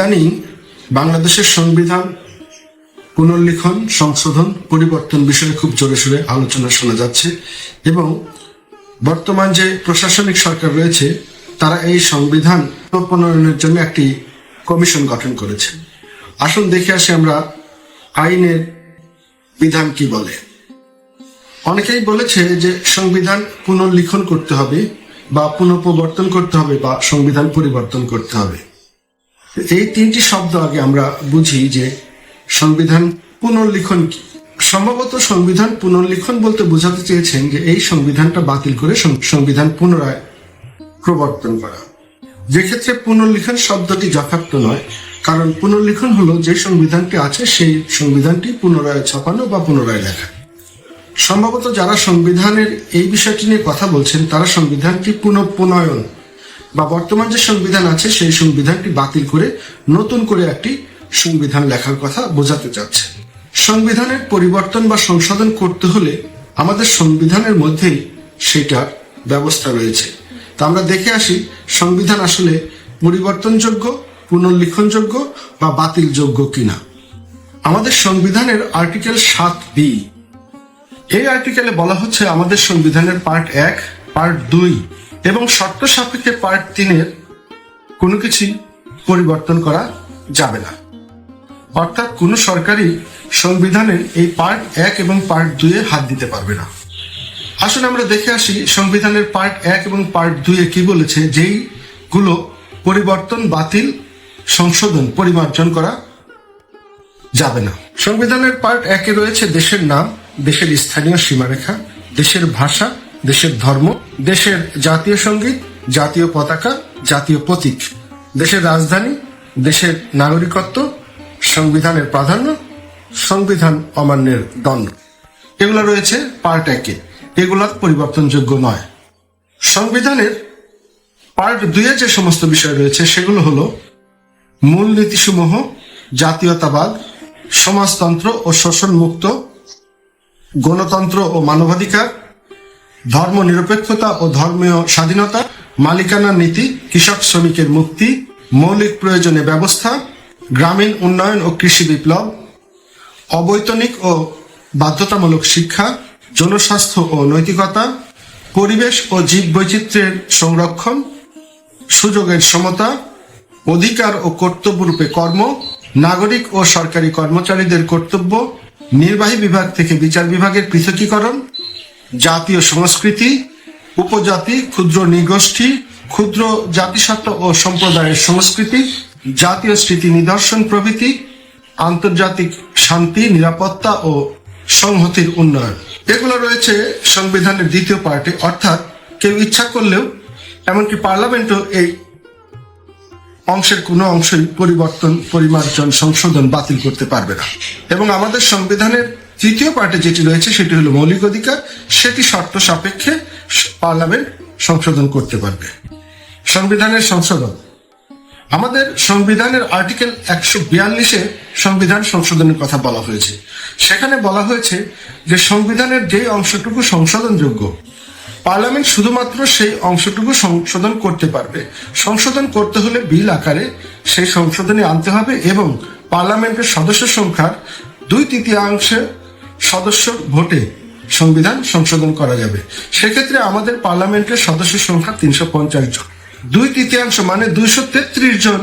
জানি বাংলাদেশের সংবিধান, পুনর্লিখন, সংশোধন, পরিবর্তন বিষয়ে খুব জোরে সোরে আলোচনা শোনা যাচ্ছে এবং বর্তমান যে প্রশাসনিক সরকার রয়েছে, তারা এই সংবিধান প্রণয়নের জন্য একটি কমিশন গঠন করেছে। আসুন দেখে আসি আমরা আইনের বিধান কি বলে। অনেকেই বলেছে যে সংবিধান পুনর্লিখন করতে হবে বা পুনঃপ্রবর্তন করতে হবে বা সংবিধান পরিবর্তন করতে হবে। এই তিনটি শব্দ আগে আমরা বুঝি যে সংবিধান পুনর্লিখন কি? সম্ভবত সংবিধান পুনর্লিখন বলতে বোঝাতে চেয়েছেন যে এই সংবিধানটা বাতিল করে সংবিধান পুনরায় প্রবর্তন করা। যে ক্ষেত্রে পুনর্লিখন শব্দটি যথার্থ নয়, কারণ পুনর্লিখন হলো যে সংবিধানটি আছে, সেই সংবিধানটি পুনরায় ছাপানো বা পুনরায় লেখা। সম্ভবত যারা সংবিধানের এই বিষয়টি নিয়ে কথা বলছেন, তারা সংবিধানটি পুনঃপ্রণয়ন বা বর্তমান যে সংবিধান আছে, সেই সংবিধানটি বাতিল করে নতুন করে একটি সংবিধান লেখার কথা বোঝাতে চাচ্ছে। সংবিধানের পরিবর্তন বা সংশোধন করতে হলে আমাদের সংবিধানের মধ্যেই সেটার ব্যবস্থা রয়েছে। তা আমরা দেখে আসি, সংবিধান আসলে পরিবর্তনযোগ্য, পুনর্লিখনযোগ্য বা বাতিলযোগ্য কিনা। আমাদের সংবিধানের আর্টিকেল সাত বি। এই আর্টিকেলে বলা হচ্ছে আমাদের সংবিধানের পার্ট এক, পার্ট দুই এবং শর্ত সাপেক্ষে পার্ট তিনের কোনো কিছুই পরিবর্তন করা যাবে না। অর্থাৎ কোনো সরকারই সংবিধানের এই পার্ট এক এবং পার্ট দুইয়ে হাত দিতে পারবে না। আসলে আমরা দেখে আসি সংবিধানের পার্ট এক এবং পার্ট দুইয়ে কি বলেছে, যেইগুলো পরিবর্তন, বাতিল, সংশোধন, পরিমার্জন করা যাবে না। সংবিধানের পার্ট একে রয়েছে দেশের নাম, দেশের স্থানীয় সীমারেখা, দেশের ভাষা দেশের ধর্ম, দেশের জাতীয় সংগীত, জাতীয় পতাকা, জাতীয় প্রতীক, দেশের রাজধানী, দেশের নাগরিকত্ব, সংবিধানের প্রাধান্য, সংবিধান অমান্যের দণ্ড। এগুলো রয়েছে পার্ট একে। এগুলো পরিবর্তনযোগ্য নয়। সংবিধানের পার্ট দুইয়ে যে সমস্ত বিষয় রয়েছে, সেগুলো হলো মূল নীতিসমূহ জাতীয়তাবাদ, সমাজতন্ত্র ও শোষণ মুক্ত গণতন্ত্র ও মানবাধিকার ধর্ম নিরপেক্ষতা ও ধর্মীয় স্বাধীনতা, মালিকানা নীতি, কৃষক শ্রমিকের মুক্তি, মৌলিক প্রয়োজনে ব্যবস্থা, গ্রামীণ উন্নয়ন ও কৃষি বিপ্লব, অবৈতনিক ও বাধ্যতামূলক শিক্ষা, জনস্বাস্থ্য ও নৈতিকতা, পরিবেশ ও জীব বৈচিত্র্যের সংরক্ষণ, সুযোগের সমতা, অধিকার ও কর্তব্যরূপে কর্ম, নাগরিক ও সরকারি কর্মচারীদের কর্তব্য, নির্বাহী বিভাগ থেকে বিচার বিভাগের পৃথকীকরণ জাতীয় সংস্কৃতি, উপজাতি, ক্ষুদ্র নিগোষ্ঠী, ক্ষুদ্র জাতিসত্ত্ব ও সম্প্রদায়ের সংস্কৃতি, জাতীয় স্মৃতি নিদর্শন প্রভৃতি, আন্তর্জাতিক শান্তি, নিরাপত্তা ও সংহতির উন্নয়ন। এগুলো রয়েছে সংবিধানের দ্বিতীয় পার্টে, অর্থাৎ কেউ ইচ্ছা করলেও, এমনকি পার্লামেন্টও এই অংশের কোনো অংশই পরিবর্তন, পরিমার্জন, সংশোধন বাতিল করতে পারবে না। এবং আমাদের সংবিধানের তৃতীয় পার্টে যেটি রয়েছে, সেটি হলো মৌলিক অধিকার। সেটি শর্ত সাপেক্ষে পার্লামেন্ট সংশোধন করতে পারবে। সংবিধানের সংশোধন। আমাদের সংবিধানের আর্টিকেল একশো বিয়াল্লিশে সংবিধান সংশোধনের কথা বলা হয়েছে। সেখানে বলা হয়েছে যে সংবিধানের যে অংশটুকু সংশোধনযোগ্য, পার্লামেন্ট শুধুমাত্র সেই অংশটুকু সংশোধন করতে পারবে। সংশোধন করতে হলে বিল আকারে সেই সংশোধনী আনতে হবে এবং পার্লামেন্টের সদস্য সংখ্যার দুই তৃতীয়াংশের সদস্য ভোটে সংবিধান সংশোধন করা যাবে। সেক্ষেত্রে আমাদের পার্লামেন্টের সদস্য সংখ্যা তিনশো পঞ্চাশ জন। দুই তৃতীয়াংশ মানে দুইশো তেত্রিশ জন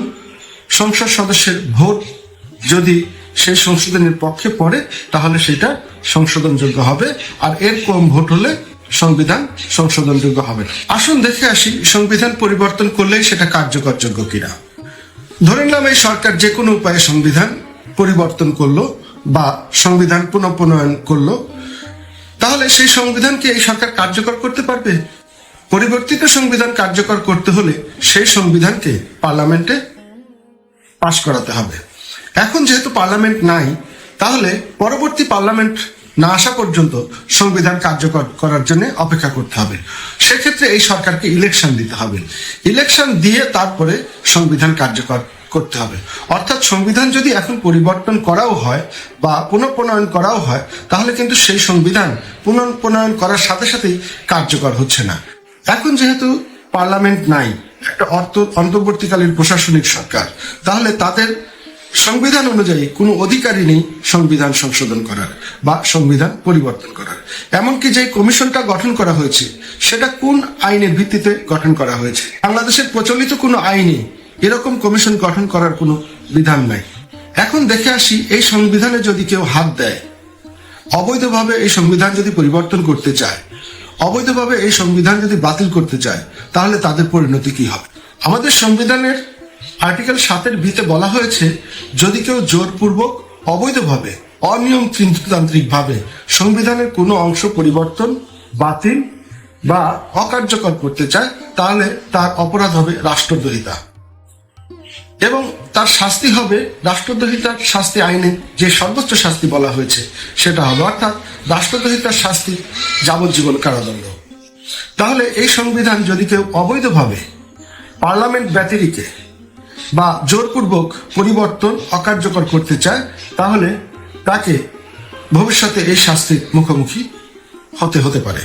সংসদ সদস্যের ভোট যদি সেই সংশোধনের পক্ষে পড়ে, তাহলে সেটা সংশোধনযোগ্য হবে। আর এর কম ভোট হলে সংবিধান সংশোধনযোগ্য হবে আসুন দেখে আসি সংবিধান পরিবর্তন করলেই সেটা কার্যকরযোগ্য কিনা। ধরে নিলাম এই সরকার যে কোনো উপায়ে সংবিধান পরিবর্তন করল বা সংবিধান পুনঃপ্রণয়ন করল, তাহলে সেই সংবিধানকে এই সরকার কার্যকর করতে পারবে? পরিবর্তিত সংবিধান কার্যকর করতে হলে সেই সংবিধানকে পার্লামেন্টে পাশ করাতে হবে। এখন যেহেতু পার্লামেন্ট নাই, তাহলে পরবর্তী পার্লামেন্ট না আসা পর্যন্ত সংবিধান কার্যকর করার জন্য অপেক্ষা করতে হবে। সেক্ষেত্রে এই সরকারকে ইলেকশন দিতে হবে। ইলেকশন দিয়ে তারপরে সংবিধান কার্যকর করতে হবে। অর্থাৎ সংবিধান যদি এখন পরিবর্তন করাও হয় বা পুনঃপ্রণয়ন করাও হয়, তাহলে কিন্তু সেই সংবিধান পুনঃপ্রণয়ন করার সাথে সাথেই কার্যকর হচ্ছে না। এখন যেহেতু পার্লামেন্ট নাই, একটা অর্থ অন্তর্বর্তীকালীন প্রশাসনিক সরকার, তাহলে তাদের সংবিধান অনুযায়ী কোনো অধিকারই নেই সংবিধান সংশোধন করার বা সংবিধান পরিবর্তন করার। এমনকি যে কমিশনটা গঠন করা হয়েছে, সেটা কোন আইনের ভিত্তিতে গঠন করা হয়েছে? বাংলাদেশের প্রচলিত কোনো আইনে এরকম কমিশন গঠন করার কোনো বিধান নাই। এখন দেখে আসি, এই সংবিধানে যদি কেউ হাত দেয়, অবৈধভাবে এই সংবিধান যদি পরিবর্তন করতে চায়, অবৈধভাবে এই সংবিধান যদি বাতিল করতে চায়, তাহলে তাদের পরিণতি কি হবে? আমাদের সংবিধানের আর্টিকেল সাতের ভিতে বলা হয়েছে, যদি কেউ জোরপূর্বক, অবৈধভাবে অনিয়মতান্ত্রিক ভাবে সংবিধানের কোনো অংশ পরিবর্তন, বাতিল বা অকার্যকর করতে চায়, তাহলে তার অপরাধ হবে রাষ্ট্রদ্রোহিতা। এবং তার শাস্তি হবে রাষ্ট্রদ্রোহিতার শাস্তি আইনে যে সর্বোচ্চ শাস্তি বলা হয়েছে সেটা হবে অর্থাৎ রাষ্ট্রদ্রোহিতার শাস্তি যাবজ্জীবন কারাদণ্ড। তাহলে এই সংবিধান যদি কেউ অবৈধভাবে পার্লামেন্ট ব্যতিরিকে বা জোরপূর্বক পরিবর্তন অকার্যকর করতে চায়, তাহলে তাকে ভবিষ্যতে এই শাস্তির মুখোমুখি হতে হতে পারে।